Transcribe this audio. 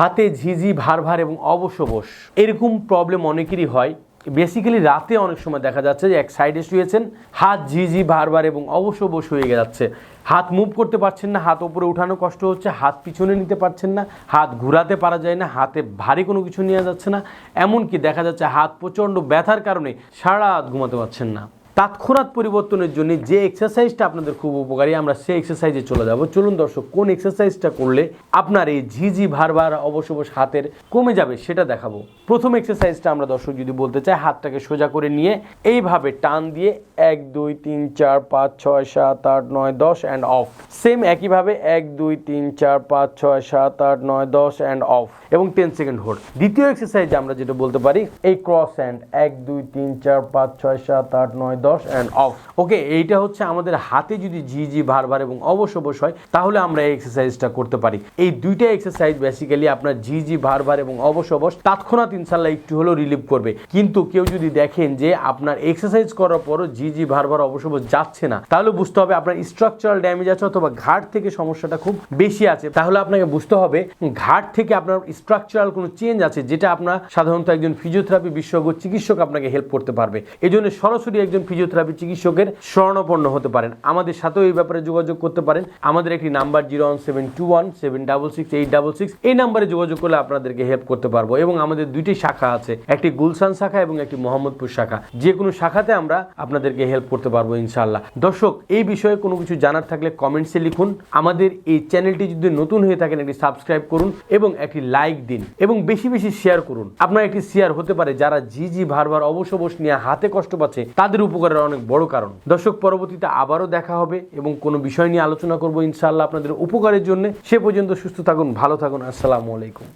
হাতে ঝিঝি ভার ভার এবং অবসবস এরকম প্রবলেম অনেকেরই হয়। বেসিক্যালি রাতে অনেক সময় দেখা যাচ্ছে যে এক সাইডে শুয়েছেন, হাত ঝিঝি ভারবার এবং অবসবস হয়ে যাচ্ছে। হাত মুভ করতে পারছেন না, হাত উপরে উঠানো কষ্ট হচ্ছে, হাত পিছনে নিতে পারছেন না, হাত ঘুরাতে পারা যায় না, হাতে ভারী কোনো কিছু নেওয়া যাচ্ছে না। এমনকি দেখা যাচ্ছে হাত প্রচণ্ড ব্যথার কারণে সারা রাত ঘুমাতে পারছেন না। তৎক্ষণাৎ পরিবর্তনের জন্য যে এক্সারসাইজটা আপনাদের খুব উপকারী, আমরা সেই এক্সারসাইজে চলে যাব। চলুন দর্শক, কোন এক্সারসাইজটা করলে আপনার এই ঝিঝি ভারবার অবসবস হাতের কমে যাবে সেটা দেখাবো। প্রথম এক্সারসাইজটা আমরা দর্শক যদি বলতে চাই, হাতটাকে সোজা করে নিয়ে এইভাবে টান দিয়ে এক, দুই, তিন, চার, পাঁচ, ছয়, সাত, আট, নয়, দশ অ্যান্ড অফ সেম একইভাবে এক, দুই, তিন, চার, পাঁচ, ছয়, সাত, আট, নয়, দশ অ্যান্ড অফ এবং টেন সেকেন্ড হোল্ড দ্বিতীয় এক্সারসাইজ আমরা যেটা বলতে পারি, এই ক্রস অ্যান্ড এক, দুই, তিন, চার, পাঁচ, ছয়, সাত, আট, নয় দশ অ্যান্ড অফ ওকে এইটা হচ্ছে আমাদের হাতে যদি জি জি ভার এবং অবশ অবশ হয়, তাহলে আমরা এই এক্সারসাইজটা করতে পারি। এই দুইটা এক্সারসাইজ বেসিক্যালি আপনার জি জি ভার এবং অবশ অবশ তৎক্ষণাৎ ইনশাল্লাহ একটু হলেও রিলিভ করবে। কিন্তু কেউ যদি দেখেন যে আপনার এক্সারসাইজ করার পরও জি জি ভার ভার অবশ অবশ যাচ্ছে না, তাহলে বুঝতে হবে আপনার স্ট্রাকচারাল ড্যামেজ আছে অথবা ঘাট থেকে সমস্যাটা খুব বেশি আছে। তাহলে আপনাকে বুঝতে হবে ঘাট থেকে আপনার স্ট্রাকচারাল কোনো চেঞ্জ আছে, যেটা আপনার সাধারণত একজন ফিজিওথেরাপি বিশেষজ্ঞ, চিকিৎসক আপনাকে হেল্প করতে পারবে। এই জন্য সরাসরি একজন ফিজিওথেরাপি চিকিৎসকের শরণাপন্ন হতে পারেন। আমাদের সাথেও এই ব্যাপারে যোগাযোগ করতে পারেন। আমাদের একটি number zero one seven two one seven double six eight double six. এই নাম্বারে যোগাযোগ করলে আপনাদেরকে হেল্প করতে পারব এবং আমাদের দুইটি শাখা আছে, একটি গুলশান শাখা এবং একটি মোহাম্মদপুর শাখা। যে কোনো শাখাতে আমরা আপনাদেরকে হেল্প করতে পারব ইনশাআল্লাহ। দর্শক, এই বিষয়ে কোনো কিছু জানার থাকলে কমেন্টসে লিখুন। আমাদের এই চ্যানেলটি যদি নতুন হয়ে থাকেন, একটি সাবস্ক্রাইব করুন এবং একটি লাইক দিন এবং বেশি বেশি শেয়ার করুন। আপনার একটি শেয়ার হতে পারে যারা জি জি ভারবার অবশ অবশ নিয়ে হাতে কষ্ট পাচ্ছে, তাদের উপকারের অনেক বড় কারণ। দর্শক, পরবর্তীতে আবারও দেখা হবে এবং কোনো বিষয় নিয়ে আলোচনা করব ইনশাআল্লাহ আপনাদের উপকারের জন্য। সে পর্যন্ত সুস্থ থাকুন, ভালো থাকুন, আসসালামু আলাইকুম।